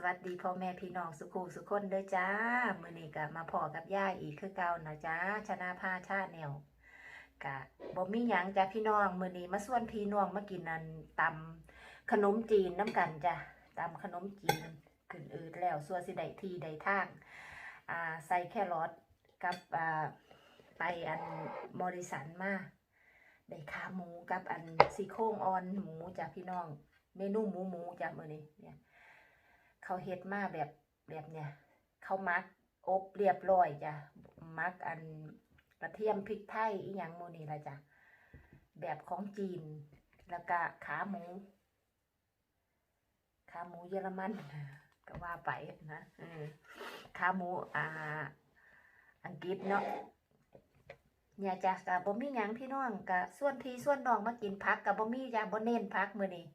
สวัสดีพ่อแม่พี่น้องสุขุสุขคนเด้อจ้า มือนี้ก็มาพอกับย่าอีกคือเก่านะจ้าชนะผ้าชาแนวกะบ่มีหยังจ้าพี่น้อง มือนี้มาส่วนพี่น้องมากินนันตำขนมจีนน้ำกันจ้ะตำขนมจีนขึ้นอืดแล้วส่วนสิได้ที่ได้ทางอ่าใส่แครอทกับอ่าไปอันมอริสันมาได้ขาหมูกับอันซี่โครงอ่อนหมูจ้ะพี่น้อง เมนูหมูหมูจ้ะมื้อนี้เนี่ย เขาเฮ็ดมาแบบแบบเนี่ย เขามักอบเรียบร้อยจ้ะมักอันกระเทียมพริกไทยอีหยังโมนี่ละจ้ะแบบของจีน แล้วก็ขาหมู ขาหมูเยอรมันก็ว่าไปนะเออขาหมูอ่า อังกฤษเนาะเนี่ยจ้ะกะบ่มีหยังพี่น้องกะส่วนพี่ส่วนน้องมากินพักกะบ่มีจ้ะบ่เน้นพักมื้อนี้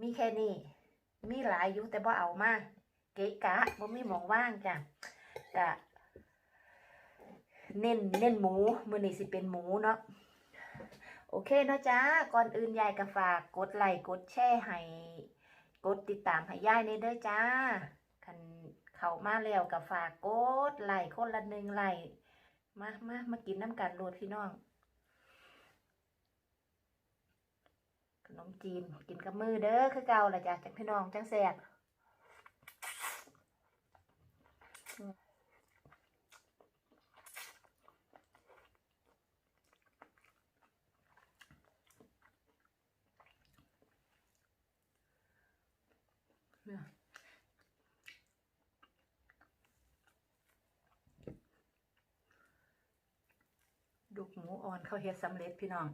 มีแค่นี้ มีหลายอยู่แต่บ่เอามาเกะกะบ่มีหมองว่างจ้ะกะเน้นเน้นหมูมื้อนี้สิเป็นหมูเนาะโอเคเนาะจ้าก่อนอื่นยายก็ฝากกดไลค์กดแชร์ให้กดติดตามให้ยายในเด้อจ้าคันเข้ามาแล้วก็ฝากกดไลค์คนละหนึ่งไลค์มามามากินน้ำกันโลดพี่น้อง นมจีนกินกับมือเด้อคือเก่าละจ้ะจากพี่น้องจังแซ่บอืมเนี่ยดูกหมูอ่อนเขาเฮ็ดสำเร็จพี่น้อง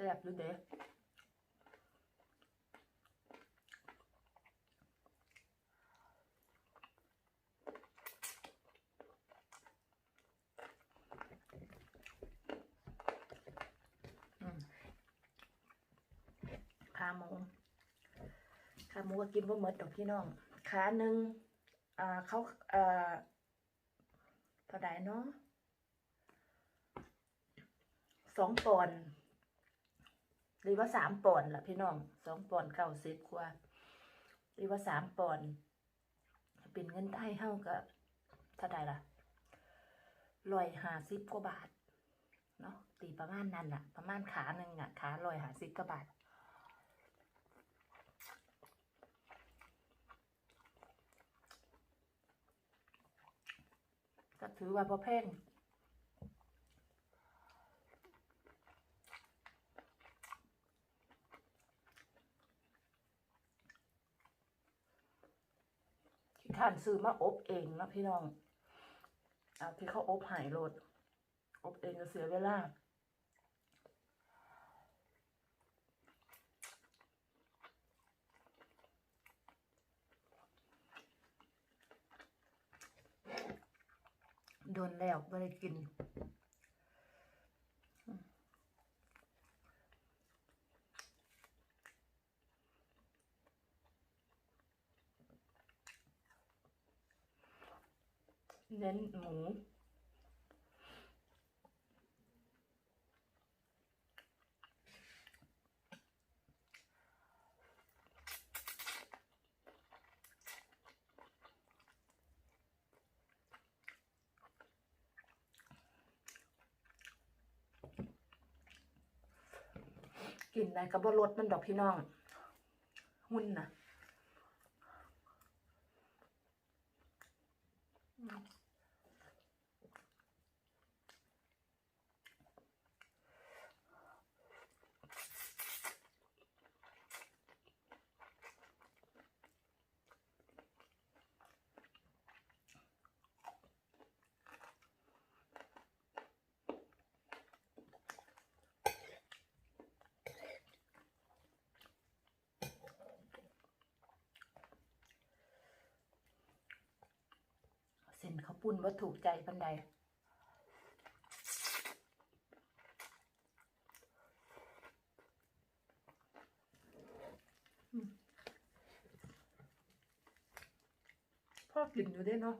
แซ่บอยู่เด้ขาหมูขาหมูก็กินบ่หมดดอกพี่น้อง ขาหนึ่งอ่าเขาเอ่อเท่าใดเนาะสองปอนด์ หรือว่าสามปอนด์ล่ะพี่น้องสองปอนด์เก้าสิบกว่าหรือว่าสามปอนด์เป็นเงินไทยเท่ากับเท่าใดล่ะร้อยหาสิบกว่าบาทเนาะตีประมาณนั้นน่ะประมาณขาหนึ่งอะขาร้อยหาสิบกว่าบาทก็ถือว่าพอแพง ท่านซื้อมาอบเองนะพี่น้องเอาที่เขาอบหายรดอบเองก็เสียเวลาโดนแล้วไม่ได้กิน เน้นหมูกินได้กับบรสมันดอกพี่น้อง หุ่นนะ ปุ่นว่าถูกใจปันใดพ่อกินอยู่ได้เนาะ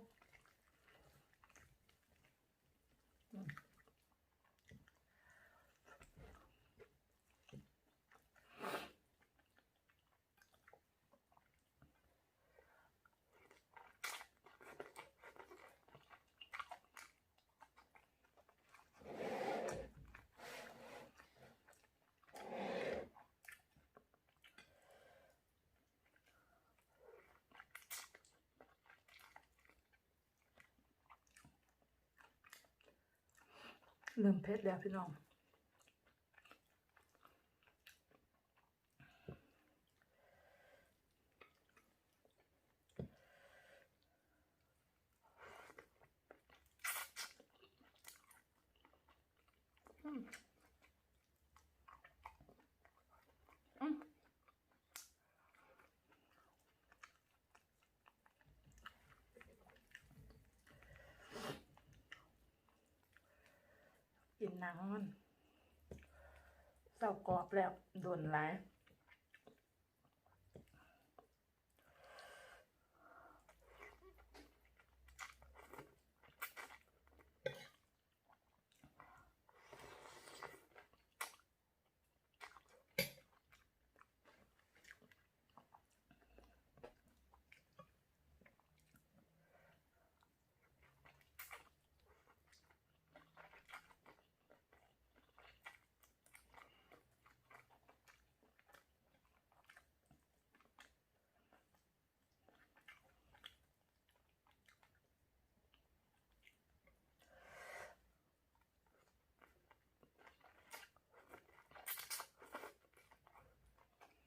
เริ่มเพชรแล้วพี่น้อง หนังมันเศร้ากรอบแล้วโดนหลาย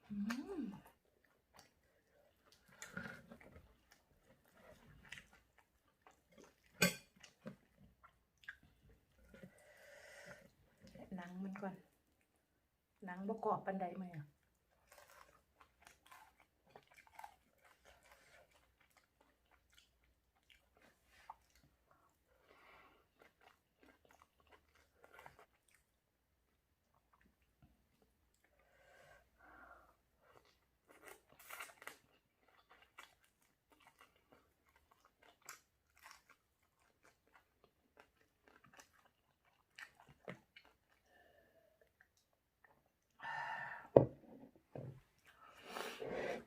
อืมหนัง มันก่อน หนังประกอบปันไดไหมอะ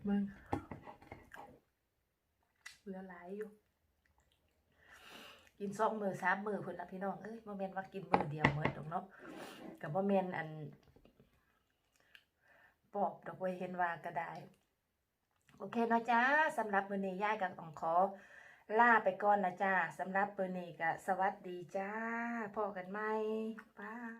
มึงเหลือหลายอยู่ กินสองมือสามมือเพิ่นละพี่น้องเอ้ยบ่แม่นว่ากินมือเดียวหมดดอกเนาะก็บ่แม่นอันปอบดอกไว้เห็นว่าก็ได้โอเคเนาะจ้าสำหรับมือนี้ยายก็ต้องขอลาไปก่อนนะจ้าสำหรับมือนี้ก็สวัสดีจ้าพบกันใหม่บ๊า